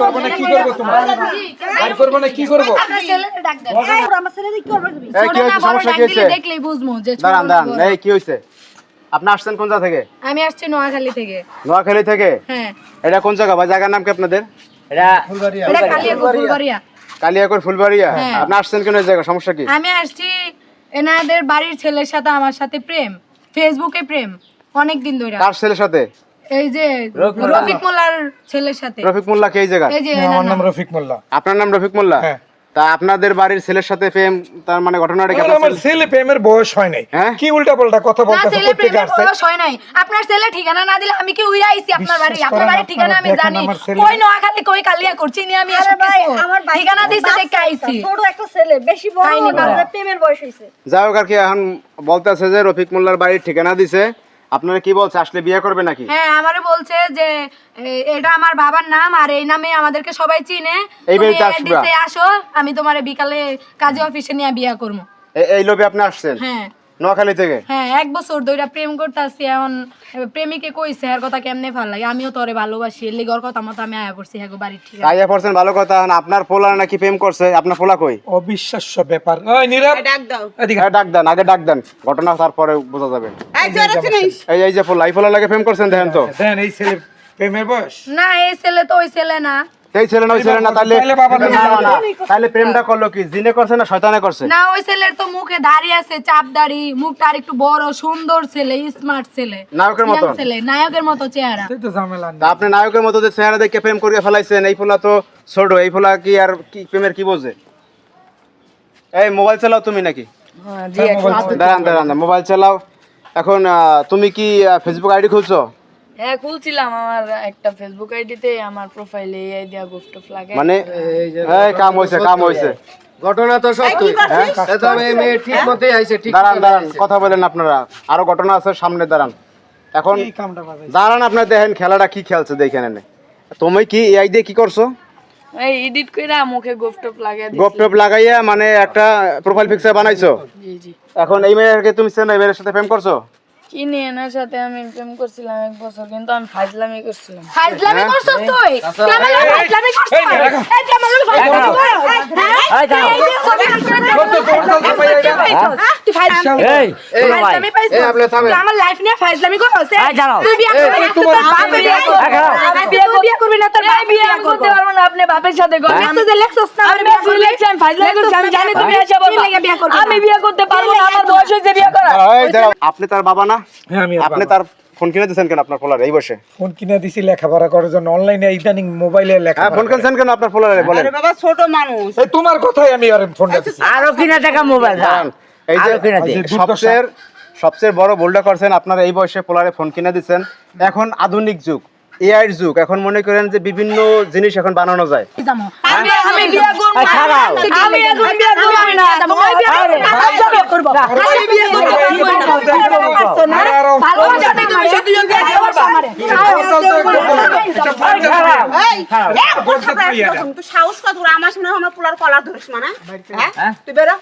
করব না কি করব তোমার? আর করব না কি করব? আপনার ছেলেরে ডাক দেন। আমার কি করবে তুমি এই কি ছোট না হয়েছে? বড় সমস্যা ডাক কি দিলে হয়েছে? দেখলেই বুঝব যে ছোট দাঁড়ান না দাঁড়ান বড়। এই কি হয়েছে? আপনি আসছেন কোন জায়গা থেকে? আমি আসছি নোয়াখালী থেকে। নোয়াখালী থেকে? হ্যাঁ। এটা কোন জায়গা? বা জায়গার নাম কি আপনাদের? এটা এটা কালিয়াকৈর ফুলবাড়িয়া। কালিয়াকর ফুলবাড়িয়া? হ্যাঁ। আপনি আসছেন কেন জায়গা? সমস্যা কি? আমি আসছি এনাদের বাড়ির ছেলের সাথে আমার সাথে প্রেম। ফেসবুকে প্রেম অনেক দিন ধরে। কার ছেলের সাথে? এই যে রফিক মোল্লার ছেলের সাথে। রফিক মোল্লা কে এই জায়গা এই যে আমার নাম। রফিক মোল্লা। আপনার নাম রফিক মোল্লা? হ্যাঁ। তা আপনাদের বাড়ির ছেলের সাথে প্রেম তার মানে ঘটনাটা কি? আমার ছেলে- প্রেমের বয়স হয় নাই। হ্যাঁ? কি উল্টা পাল্টা কথা বলতেছে? ছেলে প্রেমের বয়স হয় নাই। আপনার ছেলে ঠিকানা না দিলে আমি কি উইরা আইছি আপনার বাড়ি? আপনার বাড়ির ঠিকানা আমি জানি। কই নোয়াখালী কই কালিয়া করছি নি আমি আরে ভাই আমার ঠিকানা দিছে দেখে আইছি। ছোট একটা ছেলে বেশি বড় না প্রেমের বয়স হইছে। যাই হোক আর কি এখন বলতেছে যে রফিক মোল্লার বাড়ির ঠিকানা দিছে। আপনারা কি বলছে আসলে বিয়ে করবে নাকি? হ্যাঁ আমারে বলছে যে এ, এটা আমার বাবার নাম আর এই নামে আমাদেরকে সবাই চিনে। এই তুমি বাড়িতে আসবা? আসো আমি তোমারে বিকালে কাজী অফিসে নিয়ে বিয়ে করব। এ- এই লোভে আপনি আসছেন? হ্যাঁ। নোয়াখালী থেকে? হ্যাঁ এক বছর ধরে প্রেম করতেছি এখন প্রেমিকে কইছে এর কথা কেমনে ভালো লাগে? আমিও তোরে ভালোবাসি এর লিগর কথা মতো আমি আয়া পড়ছি হ্যাঁ বাড়ির ঠিক আইয়া পড়ছেন ভালো কথা আপনার পোলা নাকি প্রেম করছে? আপনার পোলা কই? অবিশ্বাস্য ব্যাপার। ওই নীরব! ডাক দাও। এদিকে হ্যাঁ, ডাক দেন আগে ডাক দেন। ঘটনা তারপরে বোঝা যাবে। এই চিনিস এই এই যে পোলা এই পোলা লাগে প্রেম করছেন দেখেন তো। দেন এই ছেলে প্রেমের বয়স? না এই ছেলে তো ওই ছেলে না। এই ছেলে না ওই ছেলে না তাহলে তাহলে না, না, না, তাহলে প্রেমটা করল কি? জিনে করছে না শয়তানে করছে? না ওই ছেলের তো মুখে দাড়ি আছে চাপ দাড়ি মুখটা আর একটু বড় সুন্দর ছেলে স্মার্ট ছেলে। নায়কের? Young ছেলে নায়কের মতো চেহারা। এই তো ঝামেলা তা আপনি নায়কের মতো যে চেহারা দেখে প্রেম করিয়ে ফেলাইছেন এই পোলা তো ছোট এই পোলা কি আর কি প্রেমের কি বোঝে? এই মোবাইল চালাও তুমি নাকি? দাঁড়ান দাঁড়ান মোবাইল চালাও। এখন আহ, তুমি কি ফেসবুক আইডি খুলছো? হ্যাঁ খুলছিলাম আমার একটা ফেসবুক আইডিতে আমার প্রোফাইলে এই আইডিয়া গোফট লাগে। মানে এই কাম হয়েছে কাম হয়েছে ঘটনা তো সত্যি। এটা আমি মেয়ে ঠিক মতোই আইছে ঠিক দাঁড়ান দাঁড়ান কথা বলেন আপনারা। আরও ঘটনা আছে সামনে দাঁড়ান। এখন এই কামটা বাজে দাঁড়ান আপনার দেখেন খেলাটা কি খেলছে দেখেন এনে। তুমি কি এই দিয়ে কি করছ? এই এডিট কইরা মুখে গোফট লাগে গোপ টোপ লাগাইয়া মানে একটা প্রোফাইল পিকচার বানাইছো? জি জি। এখন এই মেয়েকে তুমি চেনো এই মেয়ের সাথে প্রেম করছ? কি নিয়ে এনার সাথে আমি প্রেম করছিলাম এক বছর কিন্তু আমি ফাজলামি করছিলাম। ফাজলামি করছস তুই? তুই আমার লগে ফাইজলামি করছস? এই তুই আমার লগে ফাইজলামি করছস এই দাঁড়াও। এই আপনি আমার লাইফ নিয়ে ফাইজলামি করছস এই তুই বিয়ে করবি না বাপ বিয়ে করবে। আমি বিয়ে বিয়ে করবি না তোর বাপ বিয়ে বিয়ে আমি করবে। করতে পারব না আপনি বাপের সাথে করেন আমি তো লেখছস না আমি বেশি লেখছি, আমি ফাজলামি করছি, আমি জানি তুমি এসে বলবা। লেগে বিয়ে করবি আমি বিয়ে করতে পারব না আমার বয়স হয়েছে বিয়ে করা আপনি তার বাবা না? হ্যাঁ আমি আপনি তার ফোন কিনে দিয়েছেন কেন আপনার ফোলার? এই বসে ফোন কিনে দিছি লেখাপড়া করার জন্য। অনলাইনে ইদানিং মোবাইলে হ্যাঁ লেখাপড়া ফোন কিনছেন কেন আপনার ফোলার? বলেন। আরে বাবা ছোট মানুষ। এই তোমার কথাই আমি আর ফোন দিছি আরও কিনা টাকা মোবাইল এই যে সবচেয়ে সবচেয়ে বড় ভুলটা করছেন আপনারা এই বয়সে পোলারে ফোন কিনে দিচ্ছেন এখন আধুনিক যুগ এআই যুগ এখন মনে করেন যে বিভিন্ন জিনিস এখন বানানো যায় আচ্ছা আমারে সাহস কত সামনে পোলার কলার ধরিস মানে হ্যাঁ তুই বেরো